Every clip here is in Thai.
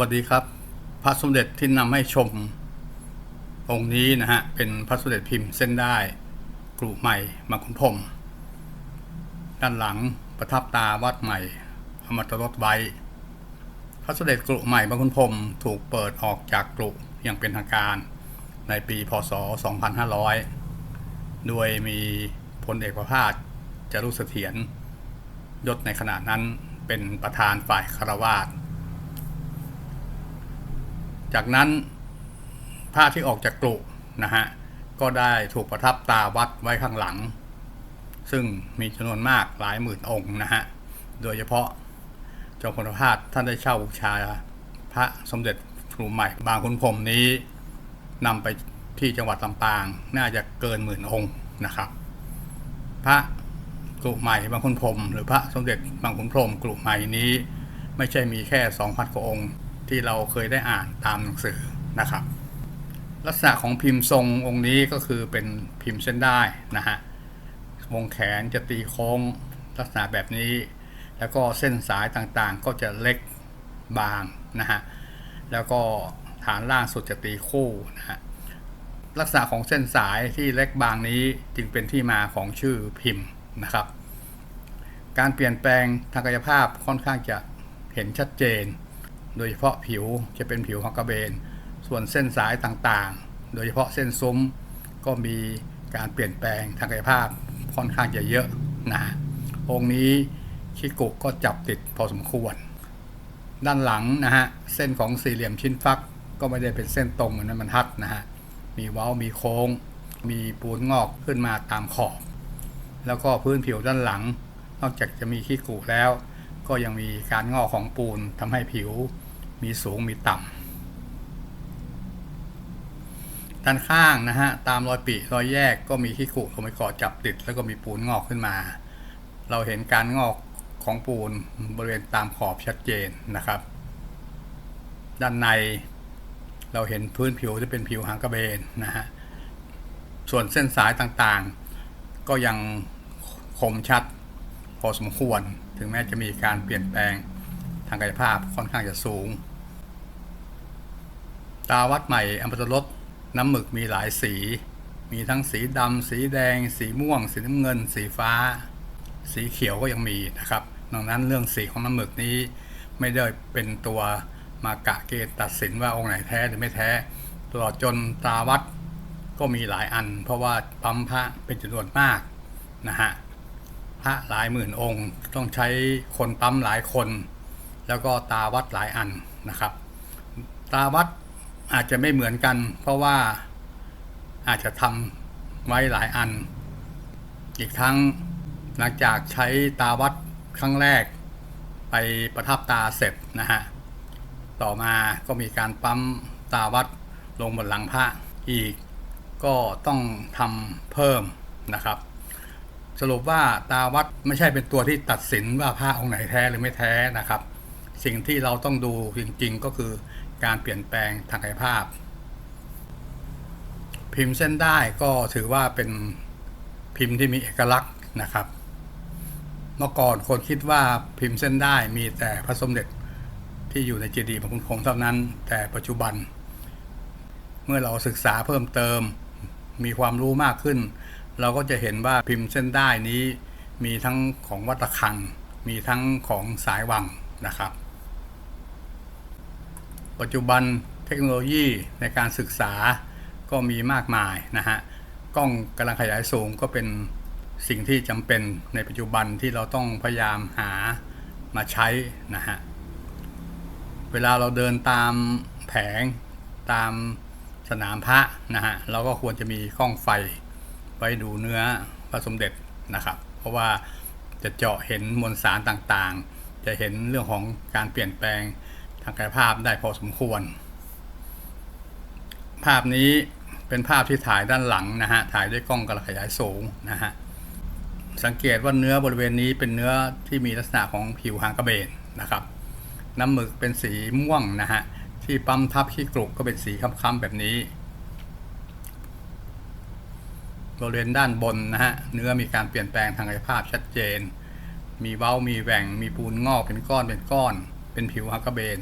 วัสดีครับ พระสมเด็จที่นำให้ชม องค์นี้นะฮะ เป็นพระสมเด็จพิมพ์เส้นได้กรุใหม่มาคุณพรมด้านหลังประทับตาวัดใหม่อมตรสไว้ พระสมเด็จกรุใหม่บาคุณพรมถูกเปิดออกจากกรุอย่างเป็นทางการในปีพศ 2500 โดยมีพลเอกประภาสจรุเสถียรยศในขณะนั้นเป็นประธานฝ่ายคารวาส จากนั้นผ้าที่ออกจากกรุนะฮะก็ได้ถูกประทับตาวัดไว้ข้างหลัง ซึ่งมีจำนวนมากหลายหมื่นองค์นะฮะโดยเฉพาะจอมพลพาสท่านได้เช่าบูชา พระสมเด็จครูใหม่บางคุณพรมนี้นำไปที่จังหวัดลำปางน่าจะเกินหมื่นองค์นะครับ พระกรุใหม่บางคุณพรมหรือพระสมเด็จบางคุณพรมกรุใหม่นี้ ไม่ใช่มีแค่2,000กว่าองค์ ที่เราเคยได้อ่านตามหนังสือนะครับ ลักษณะของพิมพ์ทรงองค์นี้ก็คือเป็นพิมพ์เส้นได้นะฮะวงแขนจะตีโค้งลักษณะแบบนี้ แล้วก็เส้นสายต่างๆ ก็จะเล็กบางนะฮะแล้วก็ฐานล่างสุดจะตีคู่นะฮะลักษณะของเส้นสายที่เล็กบางนี้จึงเป็นที่มาของชื่อพิมพ์นะครับ การเปลี่ยนแปลงทางกายภาพค่อนข้างจะเห็นชัดเจน โดยเฉพาะผิวจะเป็นผิวของกระเบน ส่วนเส้นสายต่างๆ โดยเฉพาะเส้นซุ้มก็มีการเปลี่ยนแปลงทางกายภาพค่อนข้างจะเยอะนะองค์นี้ชิกุก็จับติดพอสมควร ด้านหลังนะฮะเส้นของสี่เหลี่ยมชิ้นฟักก็ไม่ได้เป็นเส้นตรงเหมือนในทัดนะฮะมีเว้ามีโค้ง มีปูนงอกขึ้นมาตามขอบ แล้วก็พื้นผิวด้านหลัง นอกจากจะมีขี้กุแล้ว ก็ยังมีการงอกของปูนทำให้ผิว มีสูงมีต่ำด้านข้างนะฮะ ตามรอยปีรอยแยกก็มีขี้กุลงไปเกาะจับติด แล้วก็มีปูนงอกขึ้นมา เราเห็นการงอกของปูนบริเวณตามขอบชัดเจนนะครับ ด้านในเราเห็นพื้นผิวจะเป็นผิวหางกระเบนนะฮะ ส่วนเส้นสายต่างๆ ก็ยังคมชัดพอสมควร ถึงแม้จะมีการเปลี่ยนแปลงทางกายภาพค่อนข้างจะสูง ตาวัดใหม่อัมพรสน้ำหมึกมีหลายสี มีทั้งสีดำสีแดง สีม่วง สีน้ำเงิน สีฟ้า สีเขียวก็ยังมีนะครับดังนั้นเรื่องสีของน้ำหมึกนี้ไม่ได้เป็นตัวมากะเกณฑ์ตัดสินว่าองค์ไหนแท้หรือไม่แท้ตลอดจนตาวัดก็มีหลายอัน เพราะว่าปั๊มพระเป็นจำนวนมากนะฮะพระหลายหมื่นองค์ ต้องใช้คนปั๊มหลายคน แล้วก็ตาวัดหลายอันนะครับ ตาวัด อาจจะไม่เหมือนกัน เพราะว่าอาจจะทำไว้หลายอัน อีกทั้งหลังจากใช้ตาวัดครั้งแรก ไปประทับตาเสร็จนะฮะ ต่อมาก็มีการปั๊มตาวัดลงบนหลังพระอีกก็ต้องทำเพิ่มนะครับ สรุปว่าตาวัดไม่ใช่เป็นตัวที่ตัดสินว่าผ้าองค์ไหนแท้หรือไม่แท้นะครับ สิ่งที่เราต้องดูจริงๆก็คือ การเปลี่ยนแปลงทางกายภาพ พิมพ์เส้นได้ก็ถือว่าเป็นพิมพ์ที่มีเอกลักษณ์นะครับ เมื่อก่อนคนคิดว่าพิมพ์เส้นได้มีแต่พระสมเด็จที่อยู่ในเจดีย์พระคุณคงเท่านั้น แต่ปัจจุบัน เมื่อเราศึกษาเพิ่มเติม มีความรู้มากขึ้น เราก็จะเห็นว่าพิมพ์เส้นได้นี้มีทั้งของวัดระฆัง มีทั้งของสายวังนะครับ ปัจจุบันเทคโนโลยีในการศึกษาก็มีมากมายนะฮะกล้องกำลังขยายสูงก็เป็นสิ่งที่จำเป็นในปัจจุบันที่เราต้องพยายามหามาใช้นะฮะเวลาเราเดินตามแผงตามสนามพระนะฮะเราก็ควรจะมีกล้องไฟไว้ดูเนื้อพระสมเด็จนะครับ เพราะว่าจะเจาะเห็นมวลสารต่างๆ จะเห็นเรื่องของการเปลี่ยนแปลง ทางกายภาพได้พอสมควร ภาพนี้เป็นภาพที่ถ่ายด้านหลังนะฮะ ถ่ายด้วยกล้องกระขยายสูงนะฮะ สังเกตว่าเนื้อบริเวณนี้เป็นเนื้อที่มีลักษณะของผิวหางกระเบนนะครับ น้ำหมึกเป็นสีม่วงนะฮะ ที่ปั๊มทับขี้กรุกก็เป็นสีค้ำๆแบบนี้ บริเวณด้านบนนะฮะ เนื้อมีการเปลี่ยนแปลงทางกายภาพชัดเจน มีเว้า มีแหว่ง มีปูนงอกเป็นก้อนเป็นก้อน เป็นผิวฮักกระเบน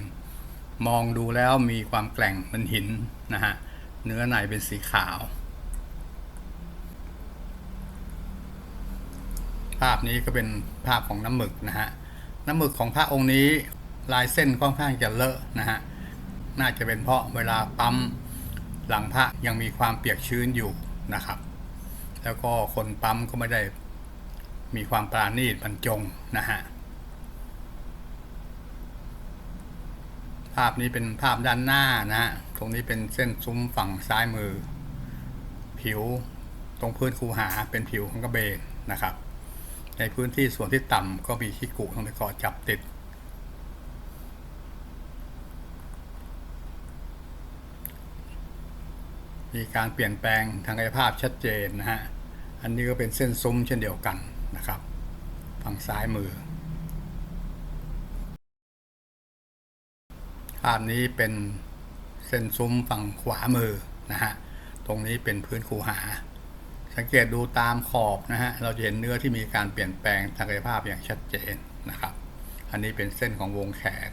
มองดูแล้วมีความแกร่งเหมือนหินนะฮะ เนื้อในเป็นสีขาว ภาพนี้ก็เป็นภาพของน้ำหมึกนะฮะ น้ำหมึกของพระองค์นี้ลายเส้นค่อนข้างจะเลอะนะฮะ น่าจะเป็นเพราะเวลาปั๊มหลังพระยังมีความเปียกชื้นอยู่นะครับ แล้วก็คนปั๊มก็ไม่ได้มีความปราณีตบรรจงนะฮะ ภาพนี้เป็นภาพด้านหน้านะฮะตรงนี้เป็นเส้นซุ้มฝั่งซ้ายมือ ผิวตรงพื้นคูหาเป็นผิวของกระเบนนะครับ ในพื้นที่ส่วนที่ต่ำก็มีขี้กุตรงไปเกาะจับติด มีการเปลี่ยนแปลงทางกายภาพชัดเจนนะฮะ อันนี้ก็เป็นเส้นซุ้มเช่นเดียวกันนะครับ ฝั่งซ้ายมือ ภาพนี้เป็นเส้นซุ้มฝั่งขวามือนะฮะ ตรงนี้เป็นพื้นคูหา สังเกตดูตามขอบนะฮะ เราจะเห็นเนื้อที่มีการเปลี่ยนแปลงทางกายภาพอย่างชัดเจนนะครับ อันนี้เป็นเส้นของวงแขน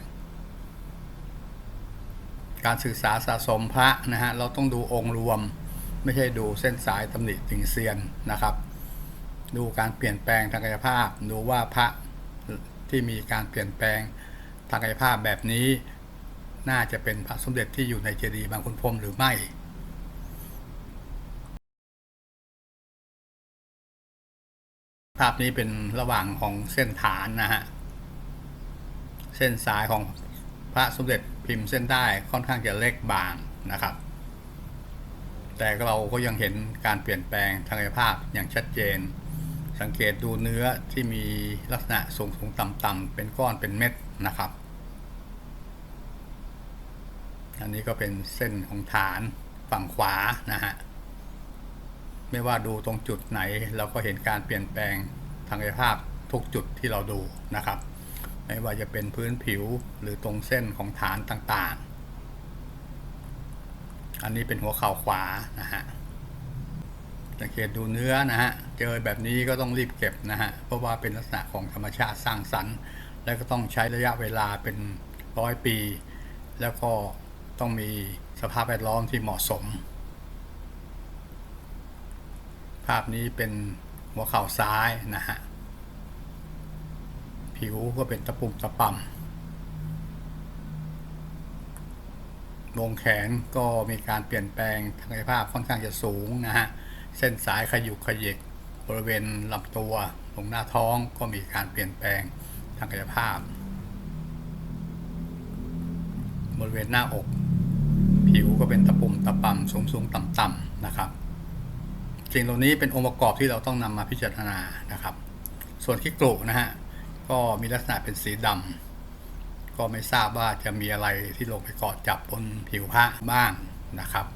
การศึกษาสะสมพระนะฮะ เราต้องดูองค์รวม ไม่ใช่ดูเส้นสายตำหนิติ่งเซียนนะครับ ดูการเปลี่ยนแปลงทางกายภาพ ดูว่าพระที่มีการเปลี่ยนแปลงทางกายภาพแบบนี้ น่าจะเป็นพระสมเด็จที่อยู่ในเจดีย์บางขุนพรมหรือไม่ภาพนี้เป็นระหว่างของเส้นฐานนะฮะ เส้นสายของพระสมเด็จพิมพ์เส้นได้ค่อนข้างจะเล็กบางนะครับ แต่เราก็ยังเห็นการเปลี่ยนแปลงทางกายภาพอย่างชัดเจน สังเกตดูเนื้อที่มีลักษณะสูงสูงต่ำต่ำๆเป็นก้อนเป็นเม็ดนะครับ อันนี้ก็เป็นเส้นของฐานฝั่งขวานะฮะ ไม่ว่าดูตรงจุดไหน เราก็เห็นการเปลี่ยนแปลงทางกายภาพทุกจุดที่เราดูนะครับ ไม่ว่าจะเป็นพื้นผิวหรือตรงเส้นของฐานต่างๆ อันนี้เป็นหัวเข่าขวานะฮะสังเกตดูเนื้อนะฮะ เจอแบบนี้ก็ต้องรีบเก็บนะฮะ เพราะว่าเป็นลักษณะของธรรมชาติสร้างสรรค์ และก็ต้องใช้ระยะเวลาเป็นร้อยปี แล้วก็ ต้องมีสภาพแวดล้อมที่เหมาะสม ภาพนี้เป็นหัวเข่าซ้ายนะฮะ ผิวก็เป็นตะปุ่มตะป่ำวงแขนก็มีการเปลี่ยนแปลงทางกายภาพค่อนข้างจะสูงนะฮะ เส้นสายขยุกขยิกบริเวณลำตัวตรงหน้าท้องก็มีการเปลี่ยนแปลงทางกายภาพ บริเวณหน้าอก ผิวก็เป็นตะปุ่มตะป่ำสูงสูงต่ำต่ำนะครับสิ่งเหล่านี้เป็นองค์ประกอบที่เราต้องนำมาพิจารณานะครับ ส่วนขี้กรุนะฮะก็มีลักษณะเป็นสีดำก็ไม่ทราบว่าจะมีอะไรที่ลงไปเกาะจับบนผิวพระบ้างนะครับ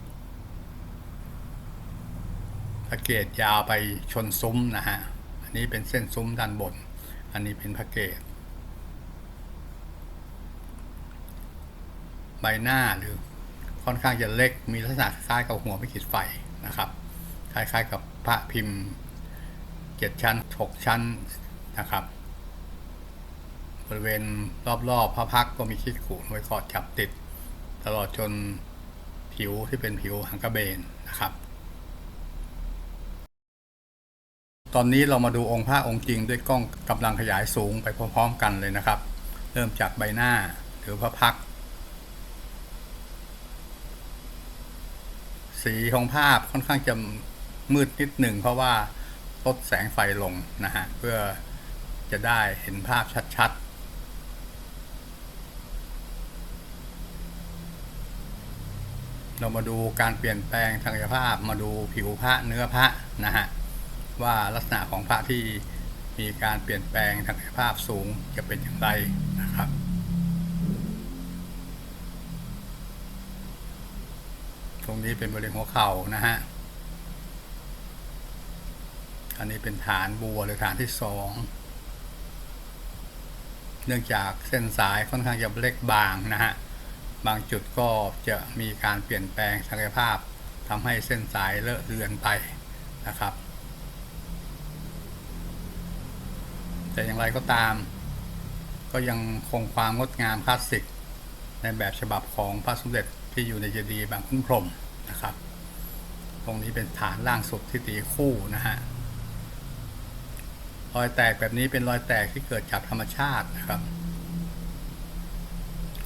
พระเกตยาวไปชนซุ้มนะฮะ อันนี้เป็นเส้นซุ้มด้านบน อันนี้เป็นพระเกต ใบหน้าหรือ ค่อนข้างจะเล็กมีลักษณะคล้ายกับหัวไม่ขีดไฟนะครับ คล้ายๆกับพระพิมพ์เจ็ดชั้นหกชั้นนะครับ บริเวณรอบๆพระพักก็มีขี้ขูดไว้กอดจับติด ตลอดจนผิวที่เป็นผิวหังกระเบนนะครับ ตอนนี้เรามาดูองค์พระองค์จริงด้วยกล้องกำลังขยายสูงไปพร้อมๆกันเลยนะครับ เริ่มจากใบหน้าหรือพระพักตร์ สีของภาพค่อนข้างจะมืดนิดหนึ่งเพราะว่าลดแสงไฟลงนะฮะ เพื่อจะได้เห็นภาพชัดๆ เรามาดูการเปลี่ยนแปลงทางกายภาพมาดูผิวพระเนื้อพระนะฮะ ว่าลักษณะของพระที่มีการเปลี่ยนแปลงทางกายภาพสูงจะเป็นอย่างไรนะครับ รงนี้เป็นบริเวณหัวเข่านะฮะ อันนี้เป็นฐานบัวหรือฐานที่สอง เนื่องจากเส้นสายค่อนข้างจะเล็กบางนะฮะ บางจุดก็จะมีการเปลี่ยนแปลงศักยภาพทำให้เส้นสายเลอะเลือนไปนะครับ แต่อย่างไรก็ตาม ก็ยังคงความงดงามคลาสสิกในแบบฉบับของพระสมเด็จ ที่อยู่ในเจดีย์บางคุ้มพรมนะครับ ตรงนี้เป็นฐานล่างสุดที่ตีคู่นะฮะรอยแตกแบบนี้เป็นรอยแตกที่เกิดจากธรรมชาตินะครับ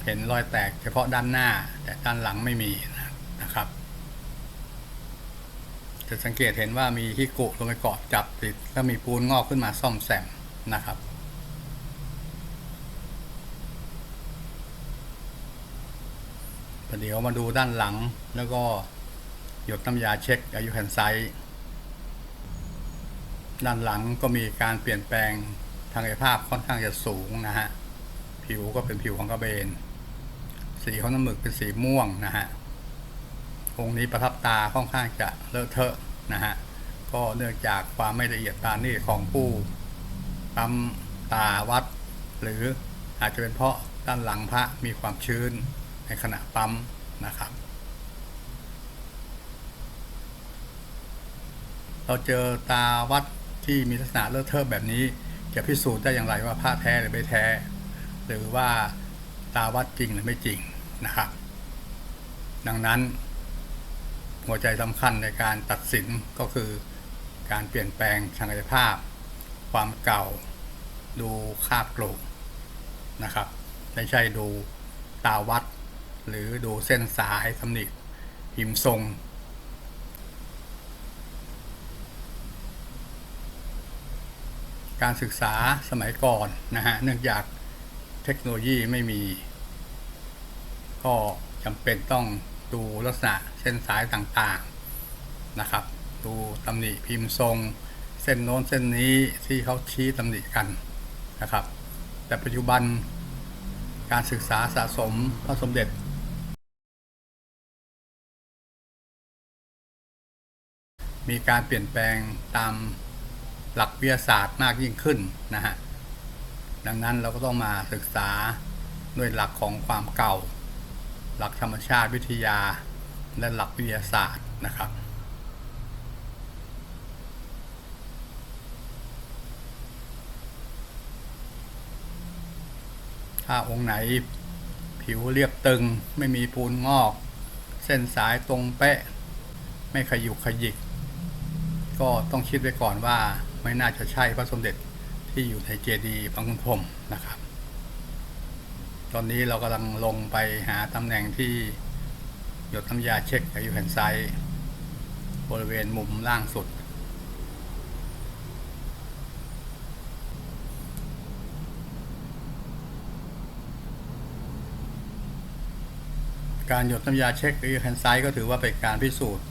เห็นรอยแตกเฉพาะด้านหน้า แต่ด้านหลังไม่มีนะครับ จะสังเกตเห็นว่ามีที่กุลงไปเกาะจับติดแล้วมีปูนงอกขึ้นมาซ่อมแซมนะครับ ประเดี๋ยวมาดูด้านหลังแล้วก็หยดน้ำยาเช็คอายุแผ่นไซต์ด้านหลังก็มีการเปลี่ยนแปลงทางกายภาพค่อนข้างจะสูงนะฮะ ผิวก็เป็นผิวของกระเบน สีของน้ำหมึกเป็นสีม่วงนะฮะองค์นี้ประทับตาค่อนข้างจะเลอะเทอะนะฮะ ก็เนื่องจากความไม่ละเอียดปานี่ของผู้ปั๊มตาวัด หรืออาจจะเป็นเพราะด้านหลังพระมีความชื้น ในขณะปั๊มนะครับ เราเจอตาวัดที่มีลักษณะเลอะเทอะแบบนี้ จะพิสูจน์ได้อย่างไรว่าพระแท้หรือไม่แท้ หรือว่าตาวัดจริงหรือไม่จริงนะครับ ดังนั้น หัวใจสำคัญในการตัดสินก็คือการเปลี่ยนแปลงทางกายภาพ ความเก่า ดูคาบโกรกนะครับ ไม่ใช่ดูตาวัด หรือดูเส้นสายตำหนิพิมพ์ทรง การศึกษาสมัยก่อนนะฮะเนื่องจากเทคโนโลยีไม่มี ก็จำเป็นต้องดูลักษณะเส้นสายต่างๆนะครับ ดูตำหนิพิมพ์ทรง เส้นโน้นเส้นนี้ที่เขาชี้ตำหนิกันนะครับ แต่ปัจจุบันการศึกษาสะสมพระสมเด็จ มีการเปลี่ยนแปลงตามหลักวิทยาศาสตร์มากยิ่งขึ้นนะฮะดังนั้นเราก็ต้องมาศึกษาด้วยหลักของความเก่า หลักธรรมชาติวิทยา และหลักวิทยาศาสตร์นะครับ ถ้าองค์ไหนผิวเรียบตึงไม่มีปูนงอก เส้นสายตรงเป๊ะ ไม่ขยุกขยิก ก็ต้องคิดไว้ก่อนว่าไม่น่าจะใช่พระสมเด็จที่อยู่ในเจดีย์พระคุณพรมนะครับ ตอนนี้เรากำลังลงไปหาตำแหน่งที่หยดน้ำยาเช็คกับยูแผ่นไซต์บริเวณมุมล่างสุด การหยดน้ำยาเช็คกับยูแผ่นไซต์ก็ถือว่าเป็นการพิสูจน์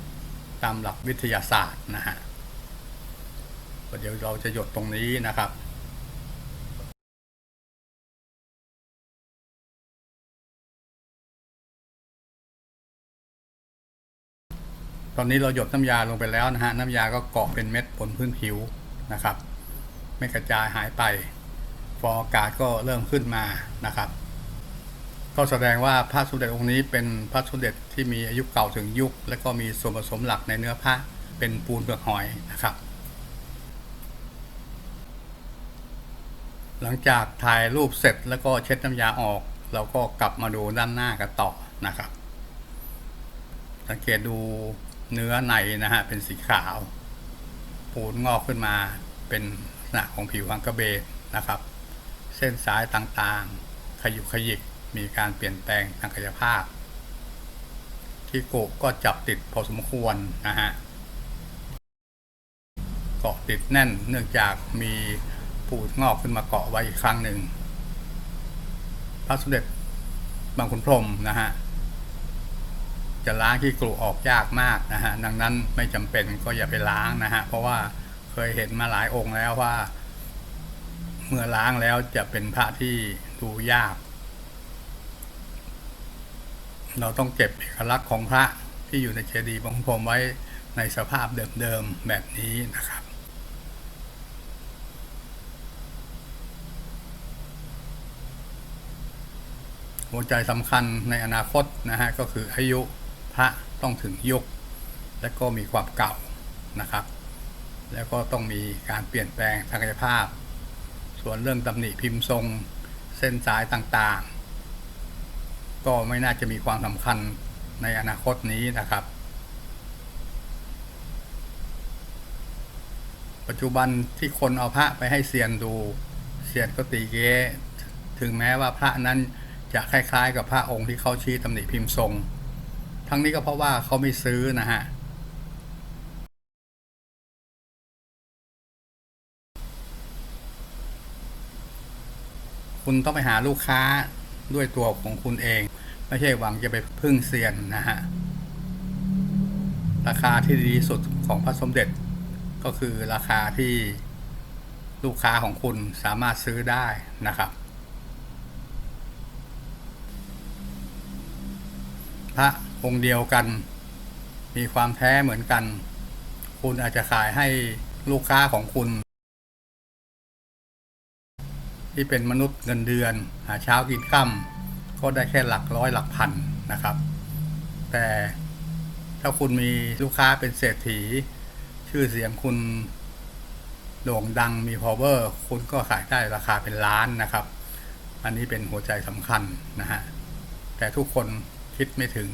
ตามหลักวิทยาศาสตร์นะฮะ เดี๋ยวเราจะหยดตรงนี้นะครับตอนนี้เราหยดน้ำยาลงไปแล้วนะฮะ น้ำยาก็เกาะเป็นเม็ดบนพื้นผิวนะครับ ไม่กระจายหายไป ฟองอากาศก็เริ่มขึ้นมานะครับ ก็แสดงว่าพระสมเด็จองค์นี้เป็นพระสมเด็จที่มีอายุเก่าถึงยุค และก็มีส่วนผสมหลักในเนื้อพระเป็นปูนเปลือกหอยนะครับ หลังจากถ่ายรูปเสร็จแล้วก็เช็ดน้ำยาออก เราก็กลับมาดูด้านหน้ากันต่อนะครับ สังเกตดูเนื้อในนะฮะเป็นสีขาว ปูนงอกขึ้นมาเป็นลักษณะของผิวอังกระเบนนะครับ เส้นสายต่างๆ ขยุกขยิกมีการเปลี่ยนแปลงทางกายภาพ ที่โกกก็จับติดพอสมควรนะฮะเกาะติดแน่นเนื่องจากมี ปูดงอกขึ้นมาเกาะไว้อีกครั้งหนึ่งพระสมเด็จบางขุนพรมนะฮะจะล้างขี้กรุออกยากมากนะฮะดังนั้นไม่จำเป็นก็อย่าไปล้างนะฮะเพราะว่าเคยเห็นมาหลายองค์แล้วว่า เมื่อล้างแล้วจะเป็นพระที่ดูยาก เราต้องเก็บเอกลักษณ์ของพระที่อยู่ในเจดีย์บางขุนพรมไว้ในสภาพเดิมๆแบบนี้นะครับ หัวใจสำคัญในอนาคตนะฮะก็คืออายุพระต้องถึงยุค และก็มีความเก่านะครับ แล้วก็ต้องมีการเปลี่ยนแปลงทางกายภาพ ส่วนเรื่องตำหนิพิมพ์ทรงเส้นสายต่างๆ ก็ไม่น่าจะมีความสำคัญในอนาคตนี้นะครับ ปัจจุบันที่คนเอาพระไปให้เซียนดูเซียนก็ตีเก้ถึงแม้ว่าพระนั้น จะคล้ายๆ กับพระองค์ที่เขาชี้ตำหนิพิมพ์ทรง ทั้งนี้ก็เพราะว่าเขาไม่ซื้อนะฮะคุณต้องไปหาลูกค้าด้วยตัวของคุณเอง ไม่ใช่หวังจะไปพึ่งเซียนนะฮะ ราคาที่ดีที่สุดของพระสมเด็จ ก็คือราคาที่ลูกค้าของคุณสามารถซื้อได้นะครับ พระองค์เดียวกัน มีความแท้เหมือนกัน คุณอาจจะขายให้ลูกค้าของคุณ ที่เป็นมนุษย์เงินเดือน หาเช้ากินค่ำก็ได้แค่หลักร้อยหลักพันนะครับ แต่ถ้าคุณมีลูกค้าเป็นเศรษฐี ชื่อเสียงคุณโด่งดังมี power คุณก็ขายได้ราคาเป็นล้านนะครับ อันนี้เป็นหัวใจสำคัญนะฮะ แต่ทุกคน คิดไม่ถึง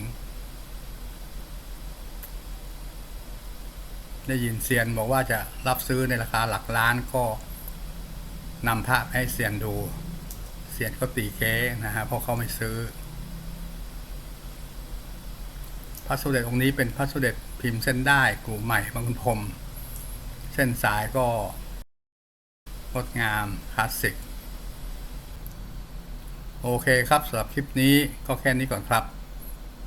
ได้ยินเซียนบอกว่าจะรับซื้อในราคาหลักล้านก็นำพระให้เซียนดู เซียนก็ตีเก้นะฮะเพราะเขาไม่ซื้อ พระสมเด็จองค์นี้เป็นพระสมเด็จพิมพ์เส้นได้กลุ่มใหม่บางคุณพรมเส้นสายก็งดงามคลาสสิกโอเคครับสำหรับคลิปนี้ก็แค่นี้ก่อนครับ